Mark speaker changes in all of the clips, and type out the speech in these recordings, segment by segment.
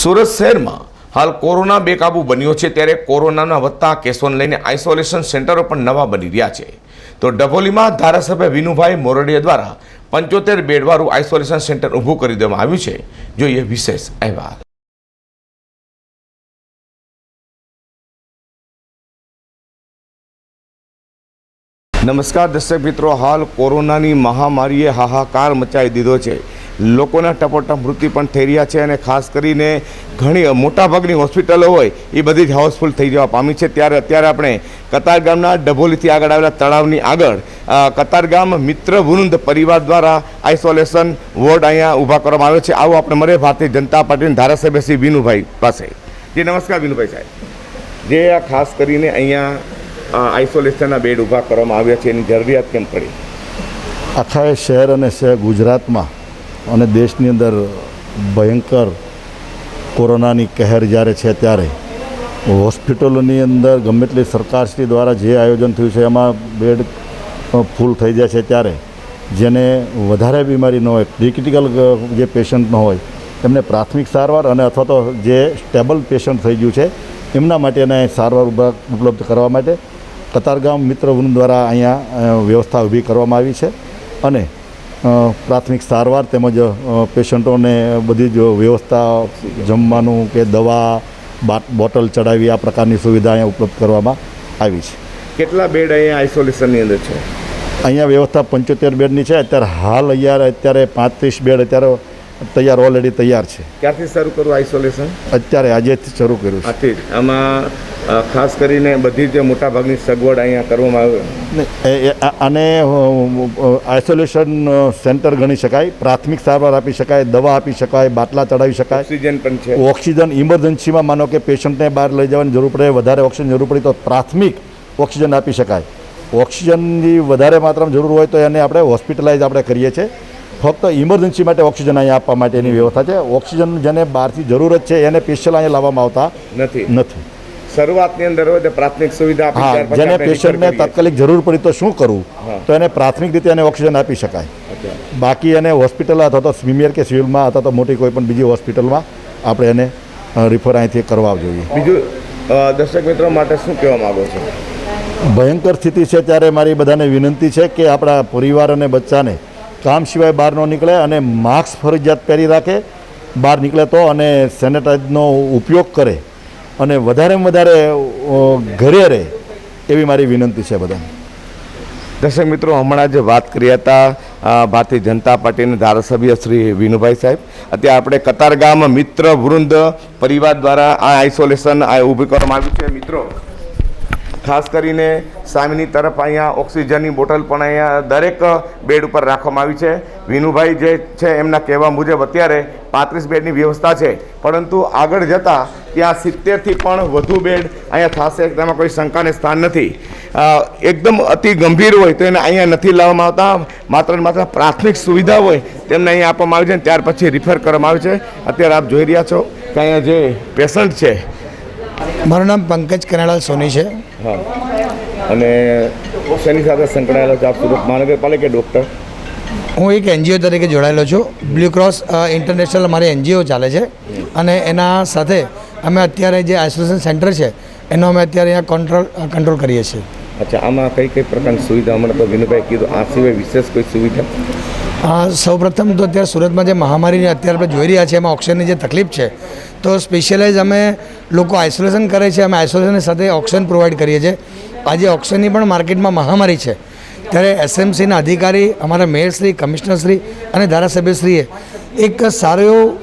Speaker 1: સુરત શહેરમાં હાલ કોરોના બેકાબુ બન્યો છે ત્યારે કોરોનાના વધતા કેસોને લઈને આઇસોલેશન સેન્ટરો પણ નવા બની રહ્યા છે. તો ડભોલીમાં ધારાસભ્ય વિનુભાઈ મોરડિયા દ્વારા પંચોતેર બેડવાળું આઇસોલેશન સેન્ટર ઊભું કરી દેવામાં આવ્યું છે. જોઈએ વિશેષ અહેવાલ. નમસ્કાર દર્શક મિત્રો, હાલ કોરોનાની મહામારીએ હાહાકાર મચાવી દીધો છે. લોકોના ટપોટપ મૃત્યુ પણ થઈ રહ્યા છે અને ખાસ કરીને ઘણી મોટાભાગની હોસ્પિટલો હોય એ બધી જ હાઉસફુલ થઈ જવા પામી છે. ત્યારે અત્યારે આપણે કતાર ગામના ડભોલીથી આગળ આવેલા તળાવની આગળ કતાર ગામ મિત્ર વૃંદ પરિવાર દ્વારા આઇસોલેશન વોર્ડ અહીંયા ઊભા કરવામાં આવ્યો છે. આવો આપણે મળે ભારતીય જનતા પાર્ટીના ધારાસભ્ય શ્રી વિનુભાઈ પાસે. જે, નમસ્કાર વિનુભાઈ સાહેબ. જે આ ખાસ કરીને અહીંયા આઇસોલેશનના બેડ ઊભા કરવામાં આવ્યા છે. એની જરૂરિયાત કેમ પડી?
Speaker 2: આખા શહેર અને શહેર ગુજરાતમાં અને દેશની અંદર ભયંકર કોરોનાની કહેર જ્યારે છે ત્યારે, હોસ્પિટલોની અંદર ગમે તેટલી સરકારશ્રી દ્વારા જે આયોજન થયું છે, એમાં બેડ ફૂલ થઈ જાય છે ત્યારે, જેને વધારે બીમારી ન હોય ક્રિટિકલ જે પેશન્ટ ન હોય, એમને પ્રાથમિક સારવાર અને અથવા તો જે સ્ટેબલ પેશન્ટ થઈ ગયું છે, એમના માટેને સારવાર ઉપલબ્ધ કરવા માટે, કતારગામ મિત્રવૃંદ દ્વારા અહીંયા વ્યવસ્થા ઊભી કરવામાં આવી છે. અને પ્રાથમિક સારવાર તેમજ પેશન્ટોને બધી જ વ્યવસ્થા જમવાનું કે દવા બાટ બોટલ ચડાવી આ પ્રકારની સુવિધા અહીંયા ઉપલબ્ધ કરવામાં આવી છે.
Speaker 1: કેટલા બેડ અહીંયા આઇસોલેશનની અંદર છે?
Speaker 2: અહીંયા વ્યવસ્થા પંચોતેર બેડની છે. અત્યારે હાલ અહીંયા અત્યારે પાંત્રીસ બેડ અત્યારે તૈયાર ઓલરેડી તૈયાર છે.
Speaker 1: ક્યારથી શરૂ કરવું આઇસોલેશન
Speaker 2: અત્યારે આજેથી શરૂ કર્યું છે.
Speaker 1: આથી આમાં ખાસ કરીને બધી જે મોટાભાગની સગવડ અહીંયા કરવામાં આવે.
Speaker 2: ને એ- એ- આ- આને આઇસોલેશન સેન્ટર ગણી શકાય. પ્રાથમિક સારવાર આપી શકાય દવા આપી શકાય બાટલા ચડાવી શકાય.
Speaker 1: ઓક્સિજન પણ છે.
Speaker 2: ઓક્સિજન ઇમરજન્સીમાં માનો કે પેશન્ટને બહાર લઈ જવાની જરૂર પડે વધારે ઓક્સિજન જરૂર પડી તો પ્રાથમિક ઓક્સિજન આપી શકાય. ઓક્સિજનની વધારે માત્રામાં જરૂર હોય તો એને આપણે હોસ્પિટલાઇઝ આપણે કરીએ છીએ. ફક્ત ઇમરજન્સી માટે ઓક્સિજન અહીંયા આપવા માટેની વ્યવસ્થા છે. ઓક્સિજન જેને બહારથી જરૂરત છે એને સ્પેશિયલ અહીંયા લાવવામાં આવતા
Speaker 1: નથી.
Speaker 2: નથી.
Speaker 1: શરૂઆતની અંદર હોય તો પ્રાથમિક સુવિધા
Speaker 2: હા જેને પેશન્ટને તાત્કાલિક જરૂર પડી તો શું કરવું તો એને પ્રાથમિક રીતે એને ઓક્સિજન આપી શકાય. બાકી એને હોસ્પિટલ અથવા તો સ્વિમિયર કે સિવિલમાં અથવા તો મોટી કોઈ પણ બીજી હોસ્પિટલમાં આપણે એને રિફર અહીંથી કરવા જોઈએ.
Speaker 1: બીજું દર્શક મિત્રો માટે શું કહેવા માગો છો?
Speaker 2: ભયંકર સ્થિતિ છે ત્યારે મારી બધાને વિનંતી છે કે આપણા પરિવાર અને બચ્ચાને કામ સિવાય બહાર ન નીકળે અને માસ્ક ફરજિયાત પહેરી રાખે. બહાર નીકળે તો અને સેનેટાઈઝનો ઉપયોગ કરે અને વધારેમાં વધારે ઘરે રહે એવી મારી વિનંતી છે બધાને.
Speaker 1: દર્શક મિત્રો, હમણાં જ વાત કરી હતા ભારતીય જનતા પાર્ટીના ધારાસભ્ય શ્રી વિનુભાઈ સાહેબ, અત્યારે આપણે કતારગામ મિત્ર વૃંદ પરિવાર દ્વારા આ આઇસોલેશન આ ઊભું કરવામાં આવ્યું છે. મિત્રો ખાસ કરીને સામેની તરફ અહીંયા ઓક્સિજનની બોટલ પણ અહીંયા દરેક બેડ ઉપર રાખવામાં આવી છે. વિનુભાઈ જે છે એમના કહેવા મુજબ અત્યારે પાંત્રીસ બેડની વ્યવસ્થા છે. પરંતુ આગળ જતાં ત્યાં સિત્તેરથી પણ વધુ બેડ અહીંયા થશે, તેમાં કોઈ શંકાને સ્થાન નથી. એકદમ અતિ ગંભીર હોય તો એને અહીંયા નથી લાવવામાં આવતા. માત્ર માત્ર પ્રાથમિક સુવિધા હોય તેમને અહીંયા આપવામાં આવે છે ત્યાર પછી રિફર કરવામાં આવે છે. અત્યારે આપ જોઈ રહ્યા છો કે અહીંયા જે પેશન્ટ છે.
Speaker 3: મારું નામ પંકજ કનાળા સોની છે.
Speaker 1: હા. અને શેની સાથે સંકળાયેલો છે આપ સુરત મહાનગરપાલિકા ડૉક્ટર?
Speaker 3: હું એક એનજીઓ તરીકે જોડાયેલો છું. બ્લુ ક્રોસ ઇન્ટરનેશનલ અમારી એનજીઓ ચાલે છે. અને એના સાથે અમે અત્યારે જે આઇસોલેશન સેન્ટર છે, એનો અમે અત્યારે અહીંયા કંટ્રોલ કંટ્રોલ કરીએ છીએ.
Speaker 1: અચ્છા આમાં કઈ કઈ પ્રકારની સુવિધા? હમણાં તો વિનુભાઈ કીધું આ સિવાય વિશેષ કોઈ સુવિધા?
Speaker 3: અ, સૌપ્રથમ તો અત્યારે સુરતમાં જે મહામારીની અત્યારે આપણે જોઈ રહ્યા છીએ એમાં ઓક્સિજનની જે તકલીફ છે તો સ્પેશિયલાઇઝ અમે લોકો આઇસોલેશન કરે છે અમે આઇસોલેશનની સાથે ઓક્સિજન પ્રોવાઈડ કરીએ છીએ. આજે ઓક્સિજનની પણ માર્કેટમાં મહામારી છે. ત્યારે એસએમસીના અધિકારી અમારા મેયરશ્રી કમિશનરશ્રી અને ધારાસભ્યશ્રીએ એક સારું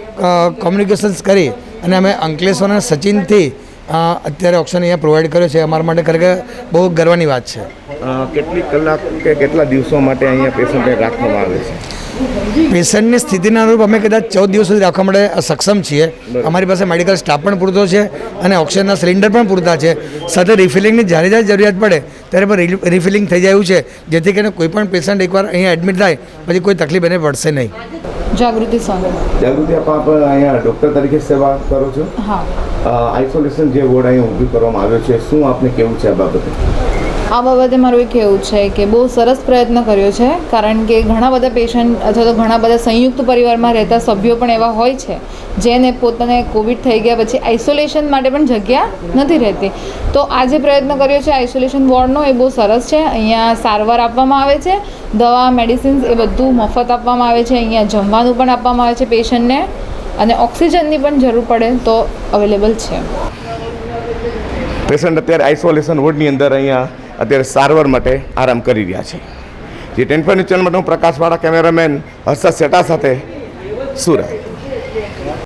Speaker 3: કોમ્યુનિકેશન્સ કરી અને અમે અંકલેશ્વર અને સચિનથી અ, અત્યારે ઓપ્શન અહીંયા પ્રોવાઈડ કર્યો છે. અમારા માટે ખરેખર બહુ ગર્વની વાત છે.
Speaker 1: કેટલી કલાક કે કેટલા દિવસો માટે અહીંયા પેશન્ટને રાખવામાં આવે છે?
Speaker 3: પેશન્ટની સ્થિતિના અનુરૂપ અમે કદાચ ચૌદ દિવસ સુધી રાખવા માટે સક્ષમ છીએ. અમારી પાસે મેડિકલ સ્ટાફ પણ પૂરતો છે અને ઓક્સિજનના સિલિન્ડર પણ પૂરતા છે. સાથે રિફિલિંગની જ્યારે જ્યારે જરૂરિયાત પડે ત્યારે પણ રિફિલિંગ થઈ જાય છે. જેથી કરીને કોઈ પણ પેશન્ટ એકવાર અહીંયા એડમિટ થાય પછી કોઈ તકલીફ એને પડશે નહીં.
Speaker 4: જાગૃતિ
Speaker 1: જાગૃતિ આપ આપ અહીંયા ડૉક્ટર તરીકે સેવા કરો છો?
Speaker 4: હા.
Speaker 1: આઇસોલેશન જે વોર્ડ અહીંયા ઊભી કરવામાં આવ્યો છે, શું આપને કેવું છે આ બાબતે?
Speaker 4: આ બાબતે મારું એ કહેવું છે કે બહુ સરસ પ્રયત્ન કર્યો છે, કારણ કે ઘણા બધા પેશન્ટ અથવા તો ઘણા બધા સંયુક્ત પરિવારમાં રહેતા સભ્યો પણ એવા હોય છે, જેને પોતાને કોવિડ થઈ ગયા પછી આઇસોલેશન માટે પણ જગ્યા નથી રહેતી. તો આ જે પ્રયત્ન કર્યો છે આઇસોલેશન વોર્ડનો એ બહુ સરસ છે, અહીંયા સારવાર આપવામાં આવે છે, દવા મેડિસિન્સ એ બધું મફત આપવામાં આવે છે, અહીંયા જમવાનું પણ આપવામાં આવે છે પેશન્ટને અને ઓક્સિજનની પણ જરૂર પડે તો અવેલેબલ છે.
Speaker 1: પેશન્ટ અત્યારે આઇસોલેશન વોર્ડની અંદર અહીંયા અત્યારે સારવાર માટે આરામ કરી રહ્યા છે. જે ટેન ચેનલ માટે હું પ્રકાશવાળા કેમેરામેન હર્ષદ શેટા સાથે સુરત.